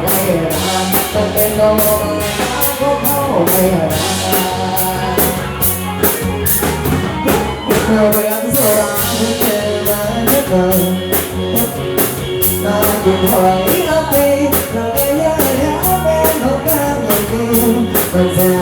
ไม่รักจะเป็นลมก็เข้าไม่รักเธอไปรักสลายเธอมาเม่เคยนาคุณคอยรับไปเราได้ยังแค่เป็นโอกาสเดีย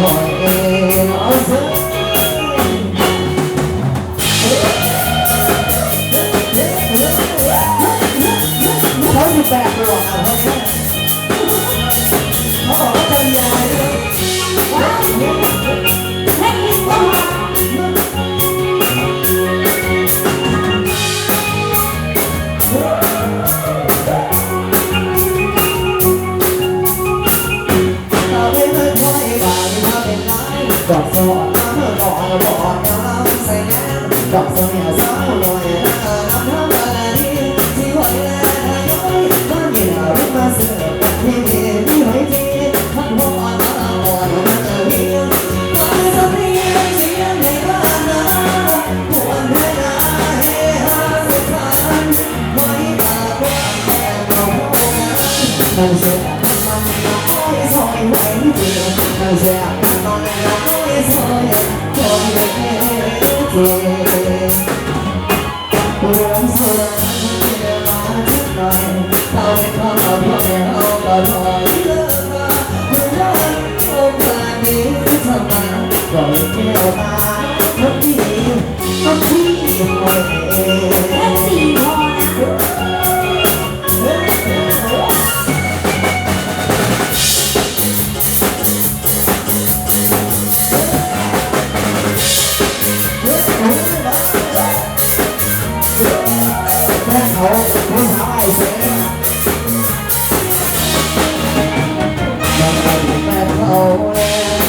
หอยเอ แม่เขาไม่หายยัแม่เขาแล้ว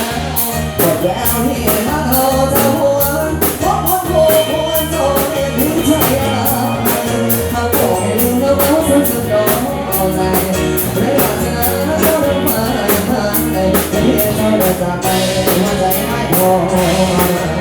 จบแล้วที่มาเธอจะหวนพบคนโผล่คนโจรเห็นถึงใจมาบอกให้รู้วเงจะดนอาใจเรื่องงนะเราผ่านไปแต่เพีเธอจะไปไม่พอ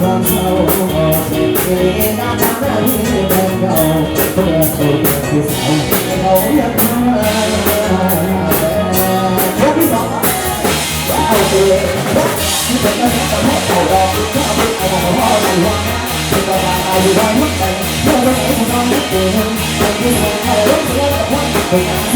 con sâu ngồi Vì đã đắm đắm như bên cầu Vừa cầu được thì sao Cầu nhất mơ Rất biết rõ Wow, cười Rất Như vậy nó sẽ cầm hết cầu đỏ Cho ông biết ai mà hoa đầy ai mất đầy Đâu có thể không con mất tiền hơn Đừng lúc nữa là hoa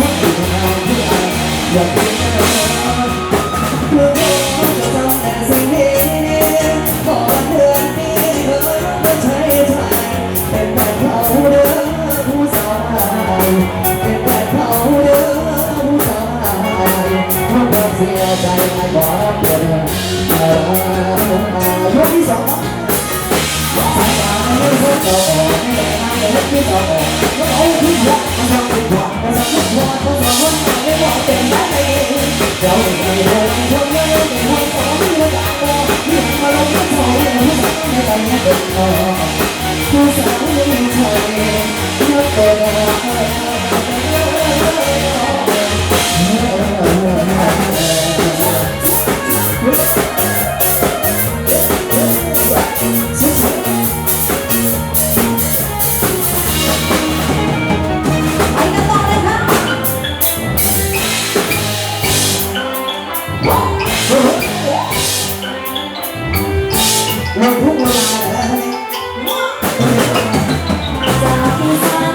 มันพุ่งมาแล้วจากที่ฉัน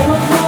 잘못